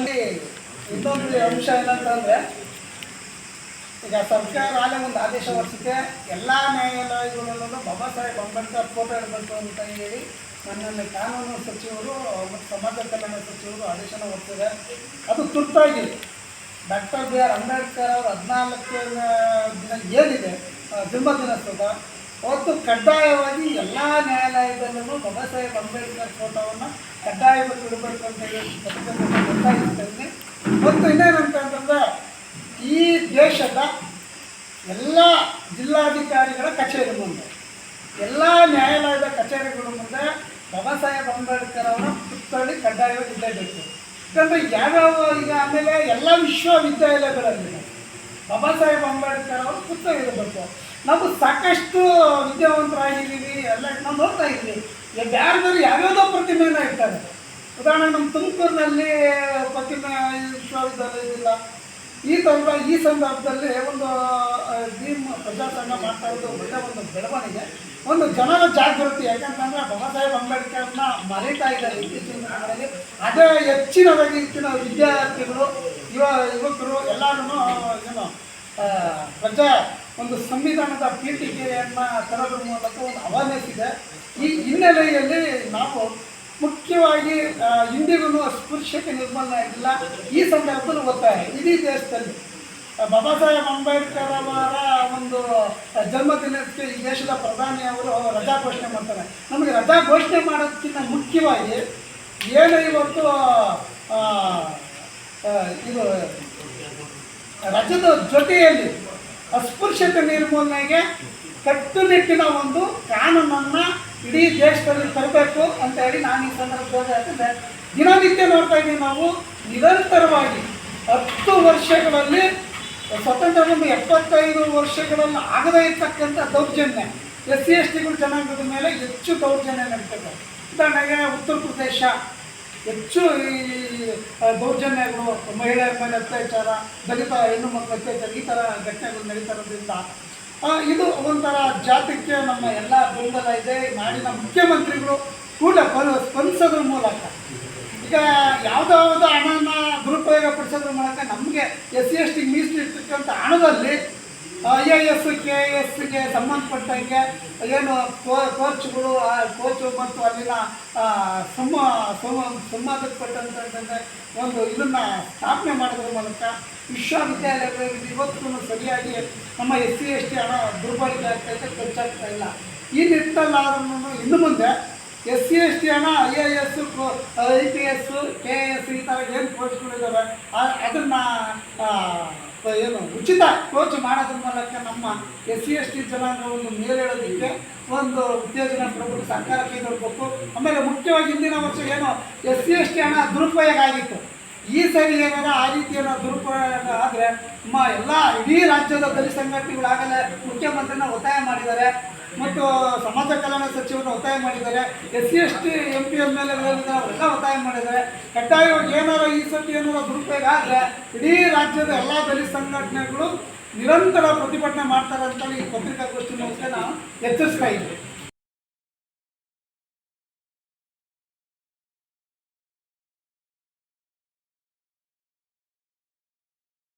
ಅಲ್ಲಿ ಇನ್ನೊಂದು ಅಂಶ ಏನಂತಂದರೆ, ಈಗ ಸರ್ಕಾರ ಆಗಲೇ ಒಂದು ಆದೇಶ ಹೊರಿಸುತ್ತೆ ಎಲ್ಲ ನ್ಯಾಯಾಲಯಗಳಲ್ಲೂ ಬಾಬಾ ಸಾಹೇಬ್ ಅಂಬೇಡ್ಕರ್ ಫೋಟೋ ಇಡಬೇಕು ಅಂತ ಹೇಳಿ ನನ್ನಲ್ಲಿ ಕಾನೂನು ಸಚಿವರು ಮತ್ತು ಸಮಾಜ ಕಲ್ಯಾಣ ಸಚಿವರು ಆದೇಶನ ಹೊರತಿದೆ ಅದು ತುರ್ತಾಗಿ ಡಾಕ್ಟರ್ ಬಿ ಆರ್ ಅಂಬೇಡ್ಕರ್ ಅವರು ಹದಿನಾಲ್ಕನೇ ದಿನ ಏನಿದೆ ಜನ್ಮದಿನ ಜನ್ಮ ದಿನೋತ್ಸವ ಅವತ್ತು ಕಡ್ಡಾಯವಾಗಿ ಎಲ್ಲ ನ್ಯಾಯಾಲಯದಲ್ಲೂ ಬಾಬಾ ಸಾಹೇಬ್ ಅಂಬೇಡ್ಕರ್ ಫೋಟೋವನ್ನು ಕಡ್ಡಾಯವಾಗಿ ಇಡಬೇಕು ಅಂತ ಹೇಳಿ. ಮತ್ತು ಇನ್ನೇನಂತಂದ್ರೆ ಈ ದೇಶದ ಎಲ್ಲ ಜಿಲ್ಲಾಧಿಕಾರಿಗಳ ಕಚೇರಿ ಮುಂದೆ, ಎಲ್ಲ ನ್ಯಾಯಾಲಯದ ಕಚೇರಿಗಳ ಮುಂದೆ ಬಾಬಾ ಸಾಹೇಬ್ ಅಂಬೇಡ್ಕರ್ ಅವರ ಪುತ್ಥಳಿ ಕಡ್ಡಾಯವಾಗಿ ಇಡಲೇಬೇಕು. ಯಾಕಂದರೆ ಯಾವ್ಯಾವ ಈಗ ಆಮೇಲೆ ಎಲ್ಲ ವಿಶ್ವವಿದ್ಯಾಲಯಗಳಲ್ಲಿ ಬಾಬಾ ಸಾಹೇಬ್ ಅಂಬೇಡ್ಕರ್ ಪುಸ್ತಕ ಇರಬೇಕು ನಾವು ಸಾಕಷ್ಟು ವಿದ್ಯಾವಂತರಾಗಿದ್ದೀವಿ, ಎಲ್ಲ ನಾವು ನೋಡ್ತಾ ಇದ್ವಿ ಬೇರೆ ಯಾವ್ಯಾವುದೋ ಪ್ರತಿಮೆನ ಇರ್ತಾರೆ ಉದಾಹರಣೆ ನಮ್ಮ ತುಮಕೂರಿನಲ್ಲಿ ಪ್ರತಿಮೆ ವಿಶ್ವವಿದ್ಯಾಲಯ ಇಲ್ಲ ಈ ಸಂದರ್ಭ, ಈ ಸಂದರ್ಭದಲ್ಲಿ ಒಂದು ಭೀಮ್ ಪ್ರಜಾಸಂಘ ಮಾಡ್ತಾ ಇರೋದು ಒಳ್ಳೆ ಒಂದು ಬೆಳವಣಿಗೆ. ಒಂದು ಜನರ ಜಾಗೃತಿ, ಯಾಕಂತಂದ್ರೆ ಬಾಬಾ ಸಾಹೇಬ್ ಅಂಬೇಡ್ಕರ್ನ ಮರೀತಾ ಇದ್ದಾರೆ ಇತ್ತೀಚಿನ ದಿನಗಳಲ್ಲಿ. ಅದೇ ಹೆಚ್ಚಿನದಾಗಿ ಇತ್ತಿನ ವಿದ್ಯಾರ್ಥಿಗಳು, ಯುವ, ಯುವಕರು ಎಲ್ಲರೂ ಏನು ಪ್ರಜಾ, ಒಂದು ಸಂವಿಧಾನದ ಪೀಠಿಕೆಯನ್ನು ತರೋದ್ರ ಮೂಲಕ ಒಂದು ಅವೇರ್ನೆಸ್ ಇದೆ. ಈ ಹಿನ್ನೆಲೆಯಲ್ಲಿ ನಾವು ಮುಖ್ಯವಾಗಿ ಇಂದಿಗೂ ಸ್ಪೃಶ್ಯಕ್ಕೆ ನಿರ್ಮಾಣ ಆಗಿಲ್ಲ. ಈ ಸಂದರ್ಭದಲ್ಲಿ ಒತ್ತಾಯ ಇಡೀ ದೇಶದಲ್ಲಿ ಬಾಬಾ ಸಾಹೇಬ್ ಅಂಬೇಡ್ಕರ್ ಅವರ ಒಂದು ಜನ್ಮದಿನಕ್ಕೆ ಈ ದೇಶದ ಪ್ರಧಾನಿ ಅವರು ರಜಾ ಘೋಷಣೆ ಮಾಡ್ತಾರೆ. ನಮಗೆ ರಜಾ ಘೋಷಣೆ ಮಾಡೋದಕ್ಕಿಂತ ಮುಖ್ಯವಾಗಿ ಏನು ಇವತ್ತು ಇದು ರಾಜ್ಯದ ಜೊತೆಯಲ್ಲಿ ಅಸ್ಪೃಶ್ಯತೆ ನಿರ್ಮೂಲನೆಗೆ ಕಟ್ಟುನಿಟ್ಟಿನ ಒಂದು ಕಾನೂನನ್ನು ಇಡೀ ದೇಶದಲ್ಲಿ ತರಬೇಕು ಅಂತ ಹೇಳಿ ನಾನು ಈ ಸಂದರ್ಭದಲ್ಲಿ ದಿನನಿತ್ಯ ನೋಡ್ತಾ ಇದ್ದೀವಿ ನಾವು, ನಿರಂತರವಾಗಿ ಹತ್ತು ವರ್ಷಗಳಲ್ಲಿ, ಸ್ವತಂತ್ರ ಎಪ್ಪತ್ತೈದು ವರ್ಷಗಳಲ್ಲಿ ಆಗದೇ ಇರ್ತಕ್ಕಂಥ ದೌರ್ಜನ್ಯ. ಎಸ್ ಸಿ ಎಸ್ ಟಿಗಳು ಜನಾಂಗದ ಮೇಲೆ ಹೆಚ್ಚು ದೌರ್ಜನ್ಯ ನಡೀತದೆ. ಉದಾಹರಣೆಗೆ ಉತ್ತರ ಪ್ರದೇಶ ಹೆಚ್ಚು ಈ ದೌರ್ಜನ್ಯಗಳು ಮಹಿಳೆಯರ ಮೇಲೆ ಅತ್ಯಾಚಾರ, ದಲಿತ ಹೆಣ್ಣು ಮಕ್ಕಳ ಅತ್ಯಾಚಾರ, ಈ ಥರ ಘಟನೆಗಳು ನಡೀತಾ ಇರೋದ್ರಿಂದ ಇದು ಒಂಥರ ಜಾತಿಗೆ ನಮ್ಮ ಎಲ್ಲ ಬೆಂಬಲ ಇದೆ. ನಾಡಿನ ಮುಖ್ಯಮಂತ್ರಿಗಳು ಕೂಡ ಸ್ಪ- ಸ್ಪಂದಿಸೋದ್ರ ಮೂಲಕ. ಈಗ ಯಾವುದಾವುದೋ ಹಣನ ದುರುಪಯೋಗ ಪಡಿಸೋದ್ರ ಮೂಲಕ ನಮಗೆ ಎಸ್ ಸಿ ಎಸ್ ಟಿ ಮೀಸಲಿರ್ತಕ್ಕಂಥ ಹಣದಲ್ಲಿ ಐ ಎ ಎಸ್ ಕೆ ಎಸ್ಗೆ ಸಂಬಂಧಪಟ್ಟಂಗೆ ಏನು ಕೋಚ್ಗಳು ಕೋಚು ಮತ್ತು ಅಲ್ಲಿನ ಸಮ ಸಂಬಂಧಪಟ್ಟಂತಂದ್ರೆ ಒಂದು ಇದನ್ನು ಸ್ಥಾಪನೆ ಮಾಡೋದ್ರ ಮೂಲಕ ವಿಶ್ವವಿದ್ಯಾಲಯಗಳಿಗೆ ಇವತ್ತು ಸರಿಯಾಗಿ ನಮ್ಮ ಎಸ್ ಸಿ, ಎಸ್ ಟಿ ಹಣ ದುರ್ಬಳಕೆ ಆಗ್ತೈತೆ ಖರ್ಚಾಗ್ತಾ ಇಲ್ಲ. ಈ ನಿಟ್ಟಿನಲ್ಲಾದ್ರೂ ಇನ್ನು ಮುಂದೆ ಎಸ್ ಸಿ, ಎಸ್ ಟಿ ಹಣ, I A S I P S, K S ಈ ಥರ ಏನು ಕೋಚ್ಗಳಿದ್ದಾವೆ ಅದನ್ನು ಏನು, ಉಚಿತ ಕೋಚ್ ಮಾಡೋದ್ರ ಮೂಲಕ ನಮ್ಮ ಎಸ್ ಸಿ ಎಸ್ ಟಿ ಜನಾಂಗವನ್ನು ಮೇಲೇಳೋದಕ್ಕೆ ಒಂದು ಉತ್ತೇಜನ ಕೊಡಬೇಕು ಸರ್ಕಾರ ಕೈಗೊಳ್ಬೇಕು. ಆಮೇಲೆ ಮುಖ್ಯವಾಗಿ ಹಿಂದಿನ ವರ್ಷ ಏನು ಎಸ್ ಸಿ ಎಸ್ ಟಿ ಹಣ ದುರುಪಯೋಗ ಆಗಿತ್ತು. ಈ ಸರಿ ಏನಾರ ಆ ರೀತಿ ಏನೋ ದುರುಪಯೋಗ ಆದರೆ ನಮ್ಮ ಎಲ್ಲ ಇಡೀ ರಾಜ್ಯದ ದಲಿತ ಸಂಘಟನೆಗಳಾಗಲೇ ಮುಖ್ಯಮಂತ್ರಿನ ಒತ್ತಾಯ ಮಾಡಿದ್ದಾರೆ. ಮತ್ತು ಸಮಾಜ ಕಲ್ಯಾಣ ಸಚಿವರು ಒತ್ತಾಯ ಮಾಡಿದ್ದಾರೆ. S C S T, M P M L ಎಲ್ಲ ಒತ್ತಾಯ ಮಾಡಿದ್ದಾರೆ. ಕಡ್ಡಾಯವಾಗಿ ಏನಾರ ಈ ಸತಿ ಏನಾರ ದುರುಪಯೋಗ ಆದರೆ ಇಡೀ ರಾಜ್ಯದ ಎಲ್ಲ ದಲಿತ ಸಂಘಟನೆಗಳು ನಿರಂತರ ಪ್ರತಿಭಟನೆ ಮಾಡ್ತಾರೆ ಅಂತ ಈ ಪತ್ರಿಕಾಗೋಷ್ಠಿ ಮೂಲಕ ನಾವು ಎಚ್ಚರಿಸ್ತಾ ಇದ್ದೀವಿ